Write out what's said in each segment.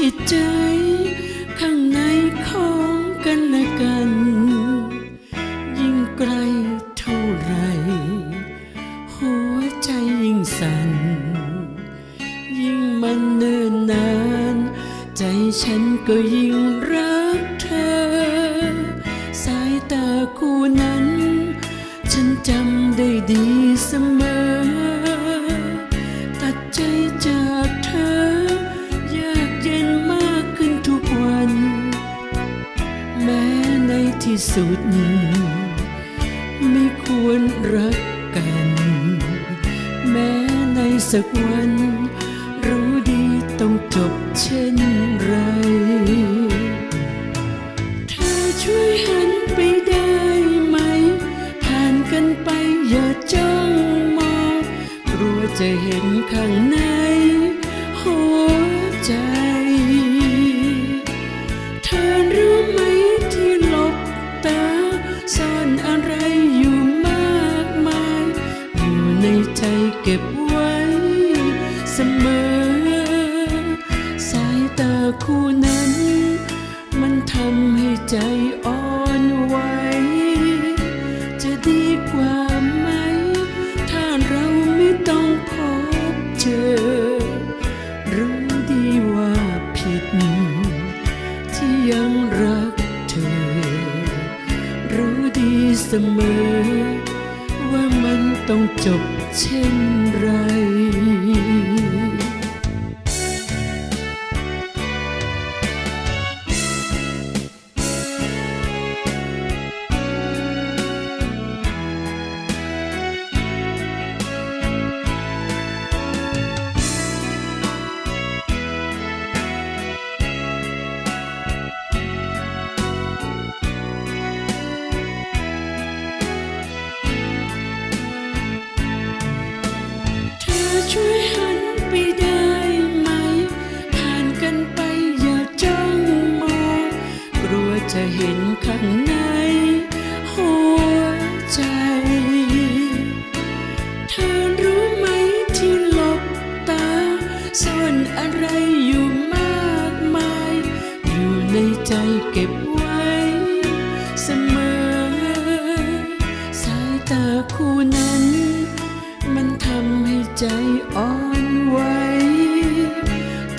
จิตใจข้างในของกันและกัน ยิ่งไกลเท่าไร หัวใจยิ่งสั่น ยิ่งมันเนิ่นนาน ใจฉันก็ยิ่งรักเธอ สายตาคู่นั้น ฉันจำได้ดีเสมอ สุด ไม่ควรรักกัน แม้ในสักวัน รู้ดีต้องจบเช่นไร เธอช่วยหันไปได้ไหมผ่านกันไปอย่าจ้องมองกลัวจะเห็นข้างในหั เก็บไว้เสมอ สายตาคู่นั้น มันทำให้ใจอ่อนไหวจะดีกว่าไหม ถ้าเราไม่ต้องพบเจอ รู้ดีว่าผิด ที่ยังรักเธอ รู้ดีเสมอ ว่ามันต้องจบเช่นไร ช่วยหันไปได้ไหมผ่านกันไปอย่าจ้องมอง กลัวจะเห็นข้างในหัวใจ เธอรู้ไหมที่หลบตาซ่อนอะไรอยู่มากมาย อยู่ในใจเก็บ อ่อนไหว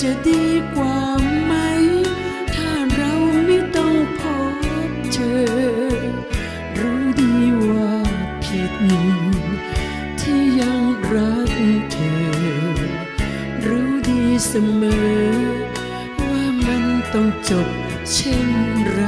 จะดีกว่าไหม ถ้าเราไม่ต้องพบเจอ รู้ดีว่าผิด ที่ยังรักเธอ รู้ดีเสมอ ว่ามันต้องจบเช่นไร